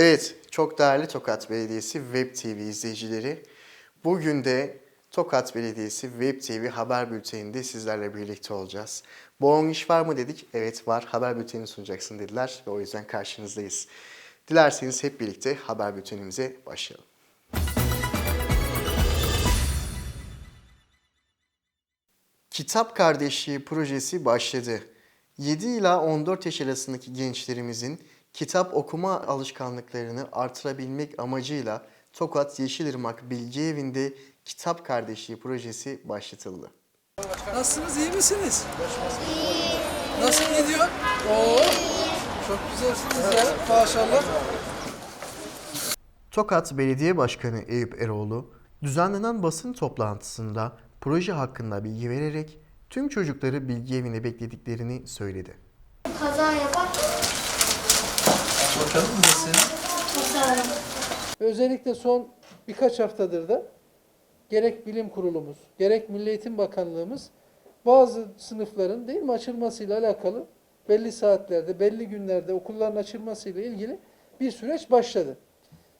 Evet, çok değerli Tokat Belediyesi Web TV izleyicileri. Bugün de Tokat Belediyesi Web TV haber bülteninde sizlerle birlikte olacağız. Boğun iş var mı dedik? Evet var, haber bültenini sunacaksın dediler ve o yüzden karşınızdayız. Dilerseniz hep birlikte haber bültenimize başlayalım. Kitap Kardeşliği projesi başladı. 7 ila 14 yaş arasındaki gençlerimizin kitap okuma alışkanlıklarını artırabilmek amacıyla Tokat Yeşilırmak Bilgi Evi'nde Kitap Kardeşliği projesi başlatıldı. Nasılsınız, iyi misiniz? Nasıl gidiyor? Oo, çok güzelsiniz ya, maşallah. Tokat Belediye Başkanı Eyüp Eroğlu, düzenlenen basın toplantısında proje hakkında bilgi vererek tüm çocukları bilgi evine beklediklerini söyledi. Kaza yapar. Bakalım nasıl? Özellikle son birkaç haftadır da gerek bilim kurulumuz, gerek Milli Eğitim Bakanlığımız bazı sınıfların değil mi açılmasıyla alakalı belli saatlerde, belli günlerde okulların açılmasıyla ilgili bir süreç başladı.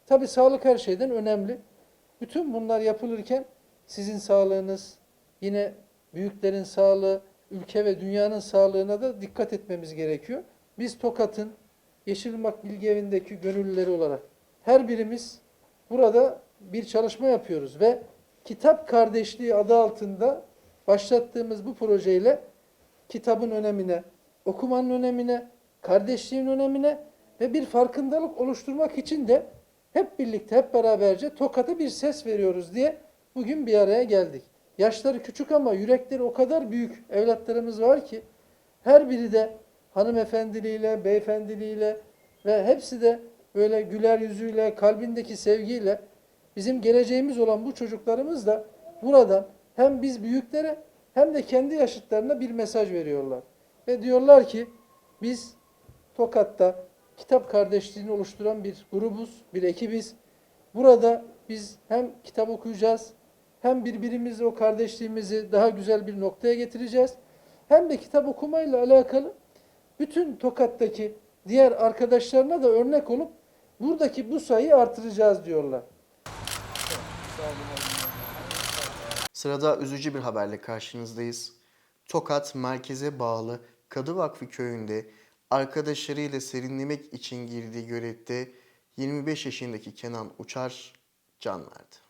Tabii sağlık her şeyden önemli. Bütün bunlar yapılırken sizin sağlığınız, yine büyüklerin sağlığı, ülke ve dünyanın sağlığına da dikkat etmemiz gerekiyor. Biz Tokat'ın Yeşilırmak Bilgi Evi'ndeki gönüllüleri olarak her birimiz burada bir çalışma yapıyoruz ve Kitap Kardeşliği adı altında başlattığımız bu projeyle kitabın önemine, okumanın önemine, kardeşliğin önemine ve bir farkındalık oluşturmak için de hep birlikte, hep beraberce Tokat'a bir ses veriyoruz diye bugün bir araya geldik. Yaşları küçük ama yürekleri o kadar büyük evlatlarımız var ki her biri de hanımefendiliğiyle, beyefendiliğiyle ve hepsi de böyle güler yüzüyle, kalbindeki sevgiyle bizim geleceğimiz olan bu çocuklarımız da buradan hem biz büyüklere hem de kendi yaşıtlarına bir mesaj veriyorlar. Ve diyorlar ki biz Tokat'ta kitap kardeşliğini oluşturan bir grubuz, bir ekibiz. Burada biz hem kitap okuyacağız, hem birbirimizle o kardeşliğimizi daha güzel bir noktaya getireceğiz. Hem de kitap okumayla alakalı bütün Tokat'taki diğer arkadaşlarına da örnek olup buradaki bu sayıyı artıracağız diyorlar. Sırada üzücü bir haberle karşınızdayız. Tokat merkeze bağlı Kadı Vakfı köyünde arkadaşlarıyla serinlemek için girdiği gölette 25 yaşındaki Kenan Uçar can verdi.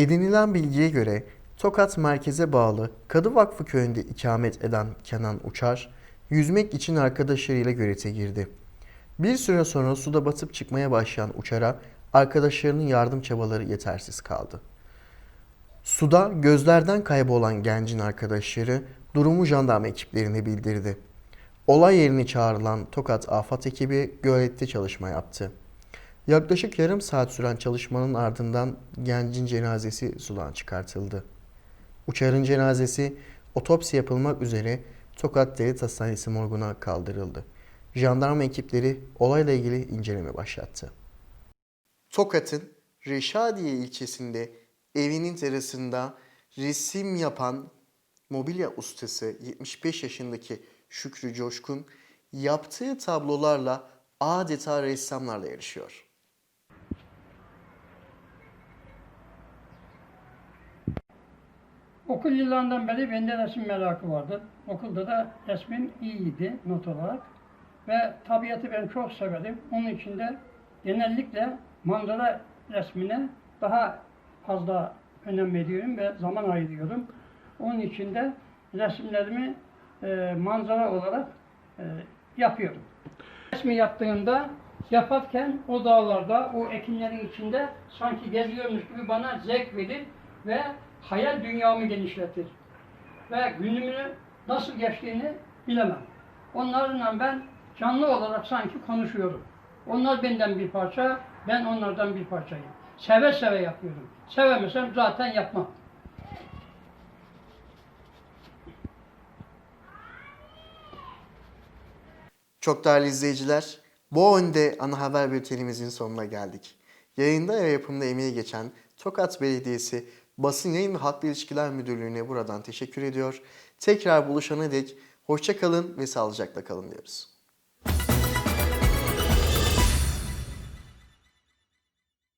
Edinilen bilgiye göre Tokat merkeze bağlı Kadı Vakfı köyünde ikamet eden Kenan Uçar, yüzmek için arkadaşlarıyla gölete girdi. Bir süre sonra suda batıp çıkmaya başlayan Uçar'a arkadaşlarının yardım çabaları yetersiz kaldı. Suda gözlerden kaybolan gencin arkadaşları durumu jandarma ekiplerine bildirdi. Olay yerine çağrılan Tokat Afat ekibi gölette çalışma yaptı. Yaklaşık yarım saat süren çalışmanın ardından gencin cenazesi sudan çıkartıldı. Uçar'ın cenazesi otopsi yapılmak üzere Tokat Devlet Hastanesi morguna kaldırıldı. Jandarma ekipleri olayla ilgili inceleme başlattı. Tokat'ın Reşadiye ilçesinde evinin terasında resim yapan mobilya ustası 75 yaşındaki Şükrü Coşkun yaptığı tablolarla adeta ressamlarla yarışıyor. Okul yıllarından beri bende resim merakı vardı. Okulda da resmim iyiydi not olarak. Ve tabiatı ben çok severim. Onun için de genellikle manzara resmine daha fazla önem veriyorum ve zaman ayırıyorum. Onun için de resimlerimi e, manzara olarak e, yapıyorum. Resmi yaptığımda yaparken o dağlarda, o ekinlerin içinde sanki geziyormuş gibi bana zevk verir ve hayal dünyamı genişletir. Ve günümünü nasıl geçtiğini bilemem. Onlarla ben canlı olarak sanki konuşuyorum. Onlar benden bir parça, ben onlardan bir parçayım. Seve seve yapıyorum. Sevemesem zaten yapmam. Çok değerli izleyiciler, bu önde ana haber bültenimizin sonuna geldik. Yayında ve yapımda emeği geçen Tokat Belediyesi Basın Yayın ve Halkla İlişkiler Müdürlüğü'ne buradan teşekkür ediyor. Tekrar buluşana dek hoşça kalın ve sağlıcakla kalın diyoruz.